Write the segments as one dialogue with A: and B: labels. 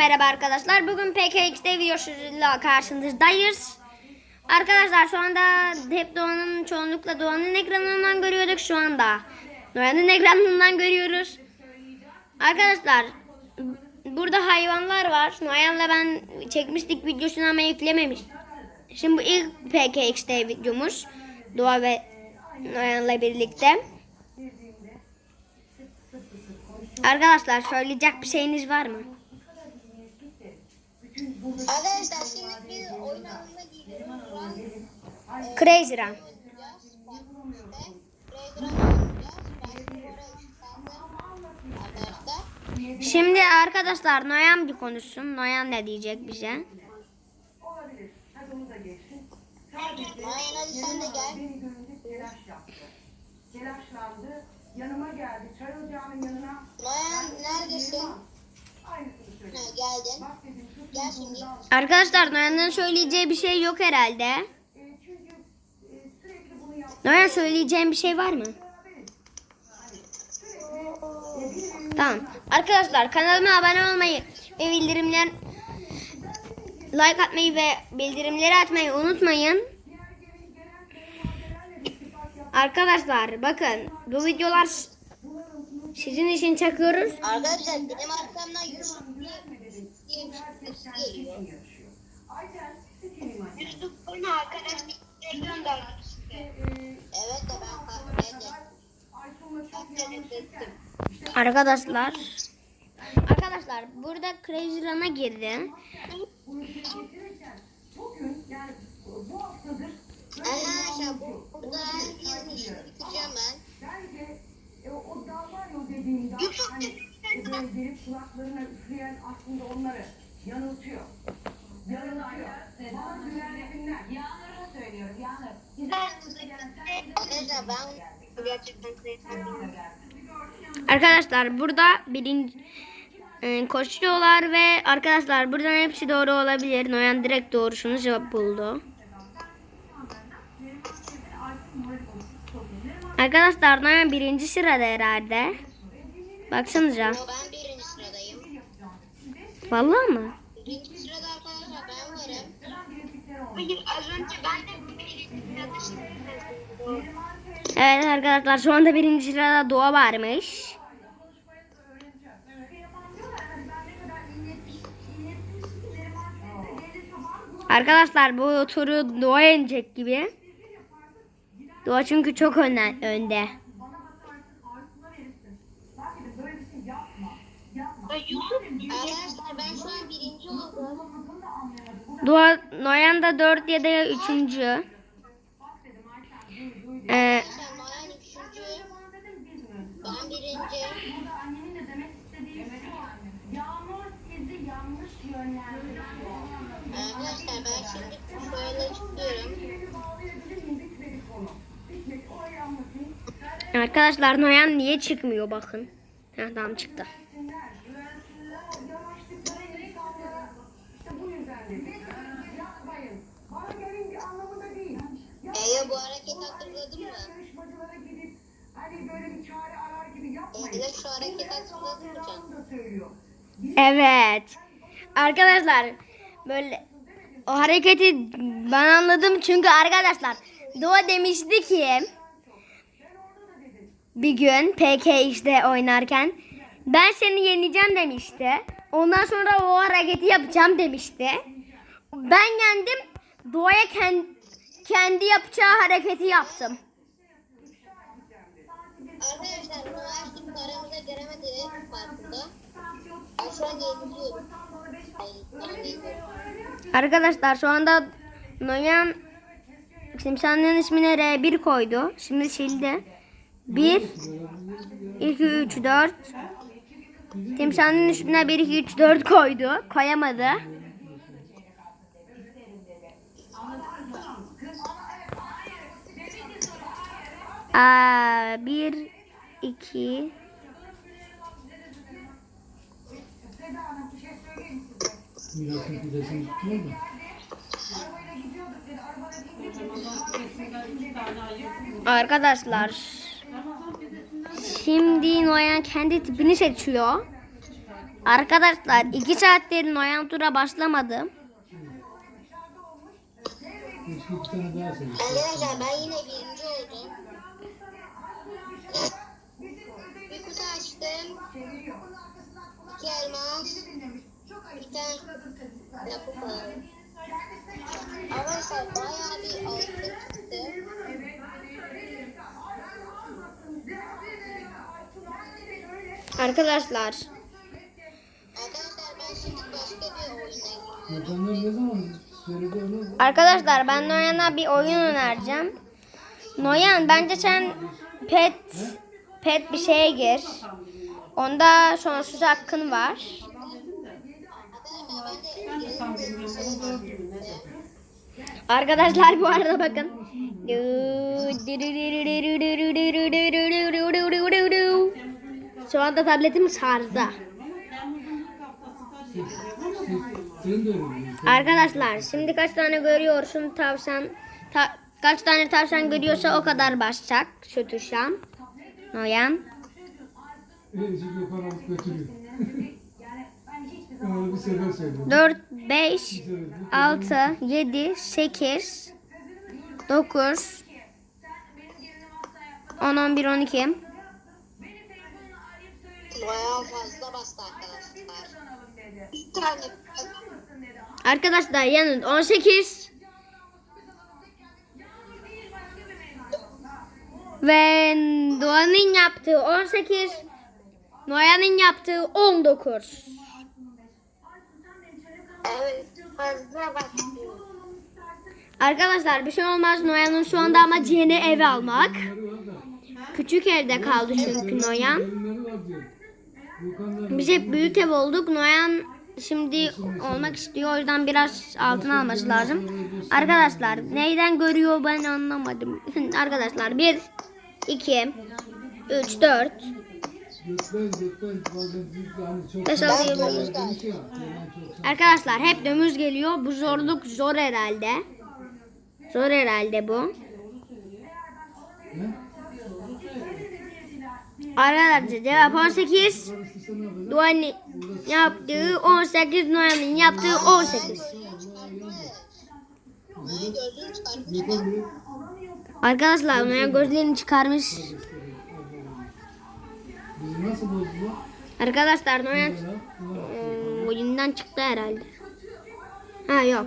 A: merhaba arkadaşlar. Bugün PKX'de videosuyla karşınızdayız. Arkadaşlar şu anda hep Doğan'ın çoğunlukla Doğan'ın ekranından görüyorduk. Şu anda Doğan'ın ekranından görüyoruz. Arkadaşlar burada hayvanlar var. Noyan'la ben çekmiştik videosunu ama yüklememiş. Şimdi bu ilk PKX'de videomuz. Doğa ve Noyan'la birlikte. Arkadaşlar söyleyecek bir şeyiniz var mı?
B: Arkadaşlar şimdi biz oyun alanına gidiyoruz. An
A: Crazy Run.
B: şimdi. Arkadaşlar.
A: Noyan bir konuşsun. Noyan ne diyecek bize?
B: Aynen hadi sen de gel.
C: Beni görünce telaş yaptı. Telaşlandı. Yanıma geldi. Çay ocağının yanına
B: Noyan neredesin?
C: aynısını
B: geldin.
A: Arkadaşlar Noyan'ın söyleyeceği bir şey yok herhalde. Noyan söyleyeceğin bir şey var mı? Tamam. Arkadaşlar kanalıma abone olmayı ve bildirimler like atmayı ve bildirimleri atmayı unutmayın. Arkadaşlar bakın bu videolar sizin için çekiyoruz.
B: Arkadaşlar benim arkamdan Yusuf. Yusuf. Evet de ben.
A: Arkadaşlar Arkadaşlar burada Crazy Run'a girdi.
C: bunu getirirken bugün yani bu haftadır
B: Arkadaşlar bu burada bitireceğim ben.
C: bence o Dalvaryo dediğin dal hani e, böyle gelip kulaklarına üfleyen aslında onları yanıltıyor. Söylüyorum.
B: Arkadaşlar
A: burada birinci e, koşuyorlar ve arkadaşlar buradan hepsi doğru olabilir. Noyan direkt doğrusunu cevap buldu. Arkadaşlar Noyan birinci sırada herhalde. Baksanıza.
B: Ben birinci sıradayım.
A: Vallahi mı?
B: Birinci sırada arkadaşlar ben varım. Hayır az önce ben de birinci sırada
A: Evet arkadaşlar şu anda birinci sırada Doğa varmış. Arkadaşlar bu turu Doğa yenecek gibi. Doğa çünkü çok önde. önde.
B: Arkadaşlar ben şu an birinci oldum.
A: Doğa Noyan da 4 ya da 3. Ee,
B: Arkadaşlar. Ben
C: yönlendiriyor.
B: Arkadaşlar şimdi çıkıyorum.
A: Arkadaşlar Noyan niye çıkmıyor bakın. Heh, tamam çıktı.
B: Eee bu hareket hatırladın mı?
C: Yarışmacılara gidip hani böyle bir çare arar gibi yapmayın.
B: Eee şu hareket hatırladın mı Can?
C: Bunu da söylüyor.
A: Evet. Arkadaşlar böyle o hareketi ben anladım çünkü arkadaşlar Doğa demişti ki bir gün PKX'de oynarken ben seni yeneceğim demişti. Ondan sonra o hareketi yapacağım demişti. Ben yendim. Doğa'ya kendi, kendi yapacağı hareketi yaptım.
B: Arkadaşlar bunu açtım aramıza giremedi farkında. Hayır,
A: Arkadaşlar şu anda Noyan Simsa'nın ismine R1 koydu. Şimdi sildi. 1 2 3 4 Timsahın üstüne 1 2 3 4 koydu. Koyamadı. Aa, 1 2
D: Mirasın pidesini tutuyor da.
A: Arkadaşlar Şimdi Noyan kendi tipini seçiyor. Arkadaşlar 2 saattir Noyan Tura başlamadı.
D: İki.
B: Arkadaşlar ben yine birinci oldum. Bir kutu açtım. İki elmas. Bir tane yapı falan. Arkadaşlar bayağı bir altın çıktı.
A: Arkadaşlar
B: Arkadaşlar ben şimdi başka bir oyuna?
A: Arkadaşlar ben Noyan'a bir oyun önereceğim. Noyan bence sen pet pet bir şeye gir. Onda sonsuz hakkın var. Arkadaşlar bu arada bakın. Şu anda tabletim şarjda. Arkadaşlar şimdi kaç tane görüyorsun tavşan ta- kaç tane tavşan görüyorsa o kadar basacak şu tuşa. Noyan.
D: Elcik yukarı alıp götürüyor. Onu bir sefer söyledim.
A: 4, 5, 6, 7, 8, 9, 10, 11, 12.
B: Bayağı fazla bastı arkadaşlar. Bir tane
A: Arkadaşlar yanın 18. Ve Doğan'ın yaptığı 18. Noyan'ın yaptığı 19.
B: evet fazla bastı.
A: Arkadaşlar bir şey olmaz. Noyan'ın şu anda amacı yeni ev almak. Küçük evde kaldı çünkü Noyan. Biz hep büyük ev olduk. Noyan şimdi olmak istiyor. O yüzden biraz altın alması lazım. Arkadaşlar neyden görüyor ben anlamadım. Arkadaşlar 1, 2, 3, 4,
D: Gökben gökben bazen büyük de hani çok
A: Beş,
D: çok-
A: altı, yedi,
D: çok-
A: dokuz.
D: demiş ya, yalan çok-
A: Arkadaşlar hep dömüz geliyor. Bu zorluk zor herhalde. Zor herhalde bu. Arkadaşlar cevap 18.
D: Var istese ne yapacak?
A: Duan'ın yaptığı 18. Noyan'ın yaptığı 18.
B: Gözünü çıkarmış.
D: Yukarı bir-
A: Arkadaşlar Noyan gözlerini çıkarmış. Arkadaşlar Noyan
D: Ya, ya.
A: Hmm, oyundan çıktı herhalde. Ha yok.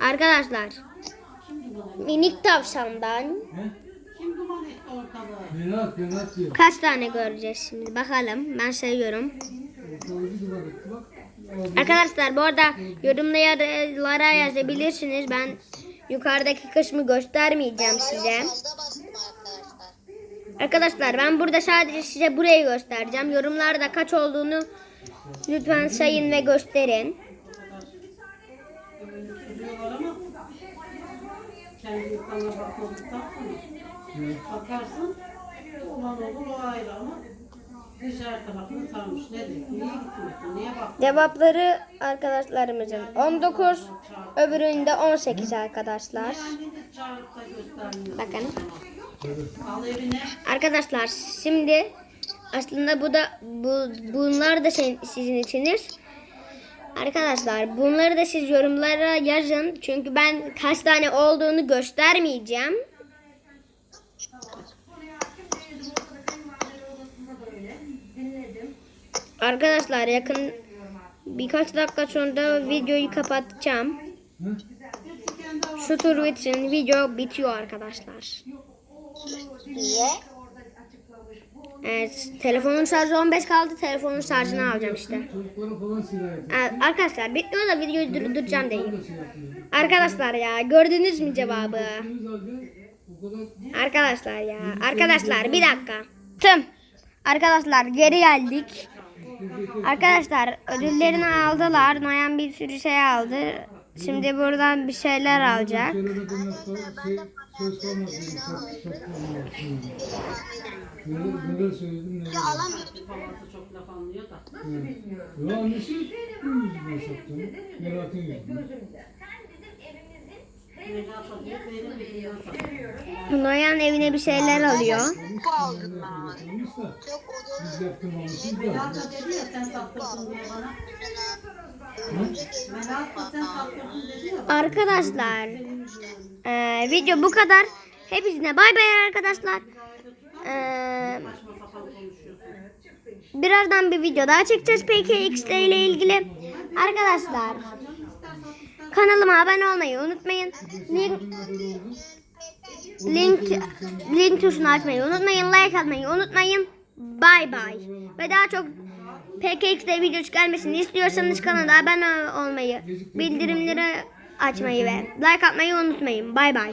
A: Arkadaşlar minik tavşandan kaç tane göreceğiz şimdi bakalım. Ben.
D: Abi,
A: Arkadaşlar bu arada yorumlara yazabilirsiniz. Ben yukarıdaki kısmı göstermeyeceğim size.
B: Arkadaşlar.
A: Arkadaşlar ben burada sadece size burayı göstereceğim. Yorumlarda kaç olduğunu lütfen sayın ve gösterin.
E: Kendi bakmadıktan sonra bakarsın olan olur o ayrı ama dışarı tarafını sarmış. Ne diyor? Niye gitmiyorsun? Niye bak?
A: Cevapları arkadaşlarımızın 19, öbüründe 18 arkadaşlar. Bakın.
E: Al evine.
A: Arkadaşlar şimdi aslında bu da bu bunlar da sen- sizin içiniz. Arkadaşlar bunları da siz yorumlara yazın. Çünkü ben kaç tane olduğunu göstermeyeceğim. Arkadaşlar yakın birkaç dakika sonra videoyu kapatacağım. Şu tur için video bitiyor arkadaşlar.
B: Niye?
A: Evet, telefonun şarjı 15 kaldı. Telefonun şarjını alacağım işte. Evet, arkadaşlar bitmiyor da videoyu durduracağım
D: yapıyorum.
A: Arkadaşlar ya gördünüz mü cevabı? Arkadaşlar ya. Arkadaşlar bir dakika. Tüm. Arkadaşlar geri geldik. Arkadaşlar ödüllerini aldılar. Noyan bir sürü şey aldı. Şimdi buradan bir şeyler alacak.
D: Ya
A: Noyan evine bir şeyler alıyor. Arkadaşlar eee, video bu kadar. Hepsine bay bay arkadaşlar.
E: Konuşuyorsun.
A: birazdan bir video daha çekeceğiz PKXD ile ilgili. Arkadaşlar kanalıma abone olmayı unutmayın. Link link link tuşunu açmayı unutmayın. Like atmayı unutmayın. Bay bay. Ve daha çok PKXD videosu gelmesini istiyorsanız kanala abone olmayı, bildirimleri açmayı ve like atmayı unutmayın. Bay bay.